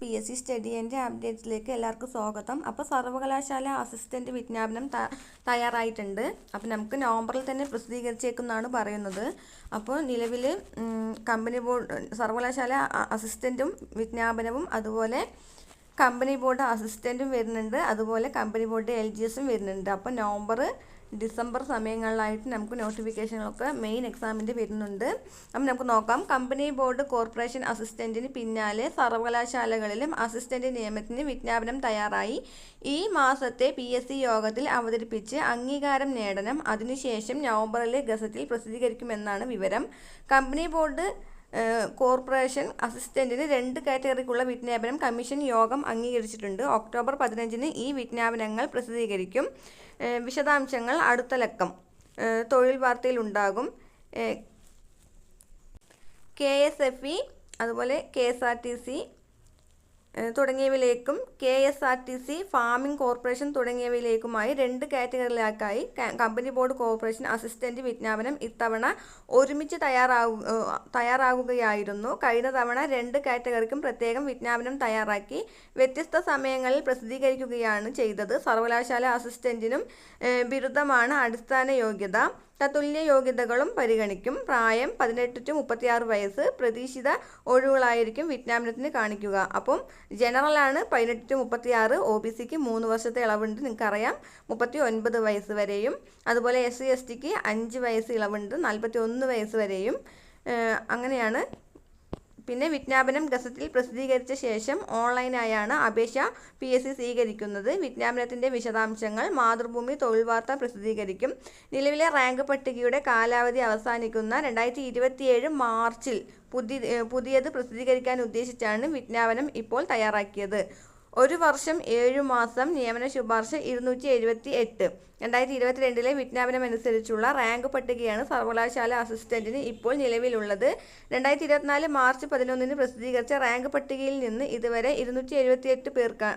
P S C study എന്റെ അപ്ഡേറ്റ്സിലേക്ക് എല്ലാവർക്കും സ്വാഗതം. അപ്പോൾ സർവകലാശാല അസിസ്റ്റന്റ് വിജ്ഞാപനം തയ്യാറായിട്ടുണ്ട്. അപ്പോൾ നമുക്ക് നവംബറിൽ തന്നെ പ്രസിദ്ധീകരിച്ചേക്കുന്നാണ് പറയുന്നത്. അപ്പോൾ നിലവിൽ കമ്പനി ബോർഡ് സർവകലാശാല അസിസ്റ്റന്റും വിജ്ഞാപനവും അതുപോലെ കമ്പനി ബോർഡ് അസിസ്റ്റന്റും വരുന്നുണ്ട്. അതുപോലെ കമ്പനി ബോർഡ് എൽ ജി എസും വരുന്നുണ്ട്. അപ്പോൾ നവംബർ ഡിസംബർ സമയങ്ങളിലായിട്ട് നമുക്ക് നോട്ടിഫിക്കേഷനൊക്കെ മെയിൻ എക്സാമിന്റെ വരുന്നുണ്ട്. അപ്പം നമുക്ക് നോക്കാം. കമ്പനി ബോർഡ് കോർപ്പറേഷൻ അസിസ്റ്റന്റിന് പിന്നാലെ സർവകലാശാലകളിലും അസിസ്റ്റന്റ് നിയമത്തിന് വിജ്ഞാപനം തയ്യാറായി. ഈ മാസത്തെ പി എസ് സി യോഗത്തിൽ അവതരിപ്പിച്ച് അംഗീകാരം നേടണം. അതിനുശേഷം നവംബറിലെ ഗസറ്റിൽ പ്രസിദ്ധീകരിക്കുമെന്നാണ് വിവരം. കമ്പനി ബോർഡ് കോർപ്പറേഷൻ അസിസ്റ്റന്റിന് രണ്ട് കാറ്റഗറിക്കുള്ള വിജ്ഞാപനം കമ്മീഷൻ യോഗം അംഗീകരിച്ചിട്ടുണ്ട്. ഒക്ടോബർ പതിനഞ്ചിന് ഈ വിജ്ഞാപനങ്ങൾ പ്രസിദ്ധീകരിക്കും. വിശദാംശങ്ങൾ അടുത്ത ലക്കം. തൊഴിൽ വാർത്തയിൽ ഉണ്ടാകും. കെ എസ് എഫ് ഇ അതുപോലെ K S R T C തുടങ്ങിയവയിലേക്കും K S R T C farming corporation തുടങ്ങിയവയിലേക്കുമായി രണ്ട് കാറ്റഗറിയിലേക്കായി. കമ്പനി ബോർഡ് കോർപ്പറേഷൻ അസിസ്റ്റന്റ് വിജ്ഞാപനം ഇത്തവണ ഒരുമിച്ച് തയ്യാറാകു തയ്യാറാകുകയായിരുന്നു കഴിഞ്ഞ തവണ രണ്ട് കാറ്റഗറിക്കും പ്രത്യേകം വിജ്ഞാപനം തയ്യാറാക്കി വ്യത്യസ്ത സമയങ്ങളിൽ പ്രസിദ്ധീകരിക്കുകയാണ് ചെയ്തത്. സർവകലാശാല അസിസ്റ്റന്റിനും ബിരുദമാണ് അടിസ്ഥാന യോഗ്യത തത്തുല്യ യോഗ്യതകളും പരിഗണിക്കും. പ്രായം പതിനെട്ട് ടു മുപ്പത്തിയാറ് വയസ്സ്. പ്രതീക്ഷിത ഒഴിവുകളായിരിക്കും വിജ്ഞാപനത്തിന് കാണിക്കുക. അപ്പം ജനറലാണ് പതിനെട്ട് ടു മുപ്പത്തിയാറ്. ഒ ബി സിക്ക് മൂന്ന് വർഷത്തെ ഇളവുണ്ട്. നിങ്ങൾക്കറിയാം. മുപ്പത്തി ഒൻപത് വയസ്സ് വരെയും. അതുപോലെ എസ് സി എസ് ടിക്ക് അഞ്ച് വയസ്സ് ഇളവുണ്ട്. നാൽപ്പത്തി ഒന്ന് വയസ്സ് വരെയും. അങ്ങനെയാണ് പിന്നെ വിജ്ഞാപനം ഗസറ്റിൽ പ്രസിദ്ധീകരിച്ച ശേഷം ഓൺലൈനായാണ് അപേക്ഷ പി എസ് സി സ്വീകരിക്കുന്നത്. വിജ്ഞാപനത്തിന്റെ വിശദാംശങ്ങൾ മാതൃഭൂമി തൊഴിൽ വാർത്ത പ്രസിദ്ധീകരിക്കും. നിലവിലെ റാങ്ക് പട്ടികയുടെ കാലാവധി അവസാനിക്കുന്ന രണ്ടായിരത്തി ഇരുപത്തിയേഴ് മാർച്ചിൽ പുതിയ പുതിയത് പ്രസിദ്ധീകരിക്കാൻ ഉദ്ദേശിച്ചാണ് വിജ്ഞാപനം ഇപ്പോൾ തയ്യാറാക്കിയത്. ഒരു വർഷം ഏഴു മാസം നിയമന ശുപാർശ ഇരുന്നൂറ്റി എഴുപത്തി എട്ട് രണ്ടായിരത്തി ഇരുപത്തിരണ്ടിലെ വിജ്ഞാപനമനുസരിച്ചുള്ള റാങ്ക് പട്ടികയാണ് സർവകലാശാല അസിസ്റ്റന്റിന് ഇപ്പോൾ നിലവിലുള്ളത്. രണ്ടായിരത്തി ഇരുപത്തിനാല് മാർച്ച് പതിനൊന്നിന് പ്രസിദ്ധീകരിച്ച റാങ്ക് പട്ടികയിൽ നിന്ന് ഇതുവരെ ഇരുന്നൂറ്റി എഴുപത്തിയെട്ട് പേർക്ക്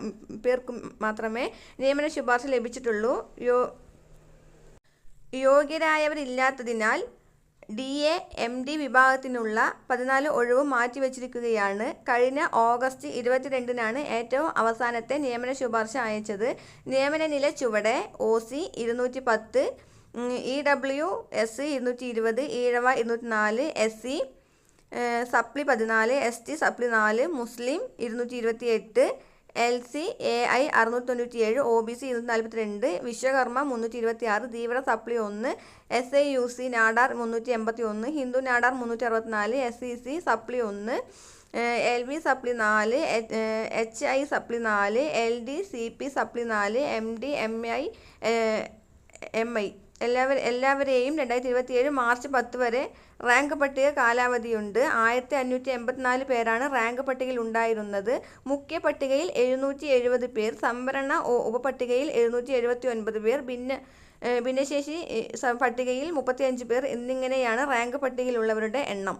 പേർക്ക് മാത്രമേ നിയമന ശുപാർശ ലഭിച്ചിട്ടുള്ളൂ. യോ യോഗ്യരായവരില്ലാത്തതിനാൽ ഡി എ എം ഡി വിഭാഗത്തിനുള്ള പതിനാല് ഒഴിവ് മാറ്റിവെച്ചിരിക്കുകയാണ്. കഴിഞ്ഞ ഓഗസ്റ്റ് ഇരുപത്തിരണ്ടിനാണ് ഏറ്റവും അവസാനത്തെ നിയമന ശുപാർശ അയച്ചത്. നിയമന നില ചുവടെ ഒ സി ഇരുന്നൂറ്റി പത്ത് ഇ ഡബ്ല്യു എസ് ഇരുന്നൂറ്റി ഇരുപത് ഈഴവ ഇരുന്നൂറ്റി നാല് എസ് സി സപ്ലി പതിനാല് എസ് ടി സപ്ലി നാല് മുസ്ലിം ഇരുന്നൂറ്റി ഇരുപത്തി എട്ട് എൽ സി എ ഐ അറുന്നൂറ്റി തൊണ്ണൂറ്റി ഏഴ് ഒ ബി സി ഇരുന്നൂറ്റി വിശ്വകർമ്മ മുന്നൂറ്റി ഇരുപത്തി ആറ് തീവ്ര സപ്ലി ഒന്ന് എസ് യു സി നാടാർ മുന്നൂറ്റി എൺപത്തി ഒന്ന് ഹിന്ദു നാടാർ മുന്നൂറ്റി അറുപത്തിനാല് എസ് ഇ സി സപ്ലി ഒന്ന് എൽ വി സപ്ലി നാല് എച്ച് ഐ സപ്ലി നാല് L D C P supply നാല് M D M I M I. എല്ലാവരും എല്ലാവരെയും രണ്ടായിരത്തി ഇരുപത്തിയേഴ് മാർച്ച് പത്ത് വരെ റാങ്ക് പട്ടിക കാലാവധിയുണ്ട്. ആയിരത്തി അഞ്ഞൂറ്റി എൺപത്തിനാല് പേരാണ് റാങ്ക് പട്ടികയിൽ ഉണ്ടായിരുന്നത്. മുഖ്യ പട്ടികയിൽ എഴുന്നൂറ്റി എഴുപത് പേർ സംവരണ ഉപപട്ടികയിൽ എഴുന്നൂറ്റി എഴുപത്തി ഒൻപത് പേർ ഭിന്ന ഭിന്നശേഷി പട്ടികയിൽ മുപ്പത്തിയഞ്ച് പേർ എന്നിങ്ങനെയാണ് റാങ്ക് പട്ടികയിലുള്ളവരുടെ എണ്ണം.